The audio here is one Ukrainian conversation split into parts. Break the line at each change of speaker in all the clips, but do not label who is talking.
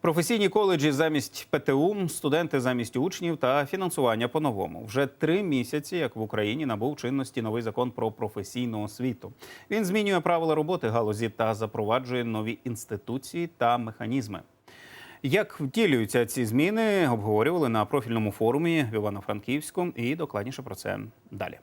Професійні коледжі замість ПТУ, студенти замість учнів та фінансування по-новому. Вже три місяці, як в Україні набув чинності новий закон про професійну освіту. Він змінює правила роботи галузі та запроваджує нові інституції та механізми. Як втілюються ці зміни, обговорювали на профільному форумі в Івано-Франківську і докладніше про це далі.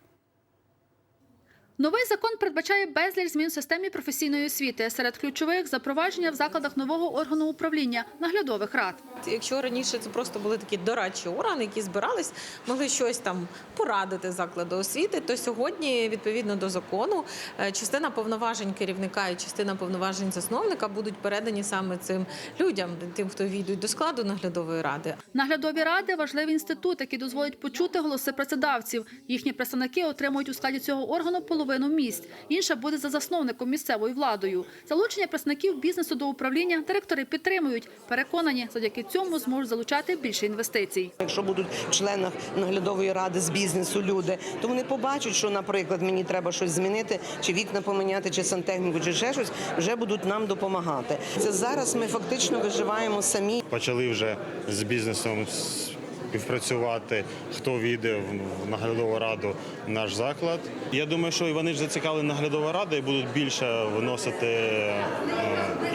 Новий закон передбачає безліч змін в системі професійної освіти. Серед ключових запровадження в закладах нового органу управління наглядових рад.
Якщо раніше це просто були такі дорадчі органи, які збирались, могли щось там порадити закладу освіти, то сьогодні, відповідно до закону, е, частина повноважень керівника і частина повноважень засновника будуть передані саме цим людям, тим, хто війдуть до складу наглядової ради.
Наглядові ради важливий інститут, який дозволить почути голоси працедавців. Їхні представники отримують у складі цього органу половину місць. Інша буде за засновником місцевою владою. Залучення представників бізнесу до управління директори підтримують. Переконані, завдяки цьому зможуть залучати більше інвестицій.
Якщо будуть в членах наглядової ради з бізнесу люди, то вони побачать, що, наприклад, мені треба щось змінити, чи вікна поміняти, чи сантехніку, чи ще щось, вже будуть нам допомагати. Це зараз ми фактично виживаємо самі.
почали вже з бізнесом співпрацювати, хто війде в наглядову раду наш заклад. Я думаю, що вони ж зацікавлені наглядова рада і будуть більше виносити е,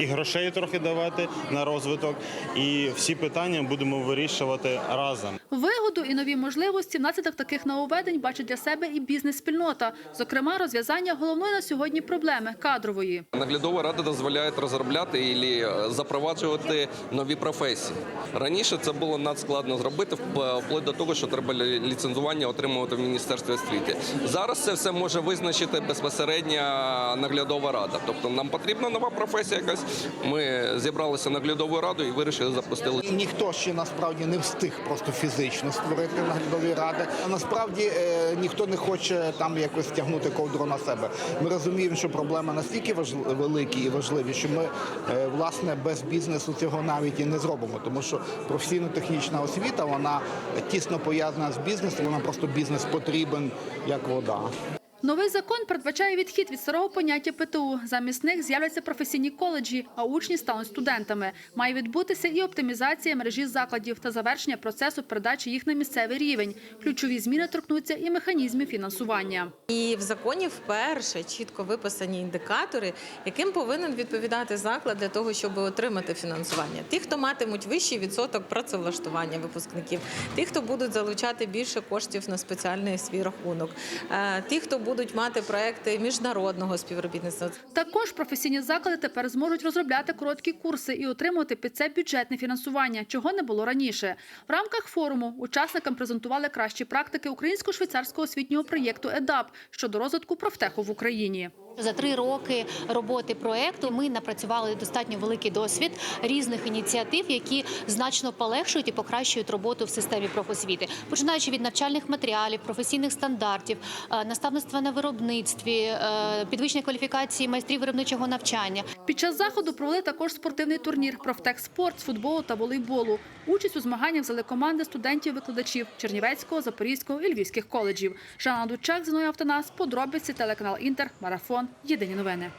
і грошей трохи давати на розвиток. І всі питання будемо вирішувати разом.
Вигоду і нові можливості внаслідок таких нововведень бачить для себе і бізнес-спільнота. Зокрема, розв'язання головної на сьогодні проблеми кадрової.
Наглядова рада дозволяє розробляти і запроваджувати нові професії. Раніше це було надскладно зробити вплоть до того, що треба ліцензування отримувати в міністерстві освіти. Зараз це все може визначити безпосередньо наглядова рада. Тобто нам потрібна нова професія якась. Ми зібралися наглядовою радою і вирішили запустили.
Ніхто ще насправді не встиг просто фізично створити наглядові ради. А насправді е, ніхто не хоче там якось тягнути ковдру на себе. Ми розуміємо, що проблема настільки великі і важливі, що ми е, власне без бізнесу цього навіть і не зробимо, тому що професійно-технічна освіта вона тісно пов'язана з бізнесом. Вона просто бізнес потрібен як вода.
Новий закон передбачає відхід від старого поняття ПТУ. Замість них з'являться професійні коледжі, а учні стануть студентами. Має відбутися і оптимізація мережі закладів та завершення процесу передачі їх на місцевий рівень. Ключові зміни торкнуться і механізмів фінансування.
І в законі вперше чітко виписані індикатори, яким повинен відповідати заклад для того, щоб отримати фінансування. Ті, хто матимуть вищий відсоток працевлаштування випускників, ті, хто будуть залучати більше коштів на спеціальний свій рахунок, е, ті, хто будуть мати проекти міжнародного співробітництва.
Також професійні заклади тепер зможуть розробляти короткі курси і отримувати під це бюджетне фінансування, чого не було раніше. В рамках форуму учасникам презентували кращі практики українсько-швейцарського освітнього проєкту ЕДАП щодо розвитку профтеху в Україні.
За три роки роботи проекту ми напрацювали достатньо великий досвід різних ініціатив, які значно полегшують і покращують роботу в системі профосвіти, починаючи від навчальних матеріалів, професійних стандартів, е, наставництва на виробництві, е, підвищення кваліфікації майстрів виробничого навчання.
Під час заходу провели також спортивний турнір «Профтехспорт» з футболу та волейболу. Участь у змаганнях взяли команди студентів-викладачів Чернівецького, Запорізького і Львівських коледжів. Жанна Дучак, Зіноя Автонас, подробиці, телеканал Інтер, Марафон. Єдині новини.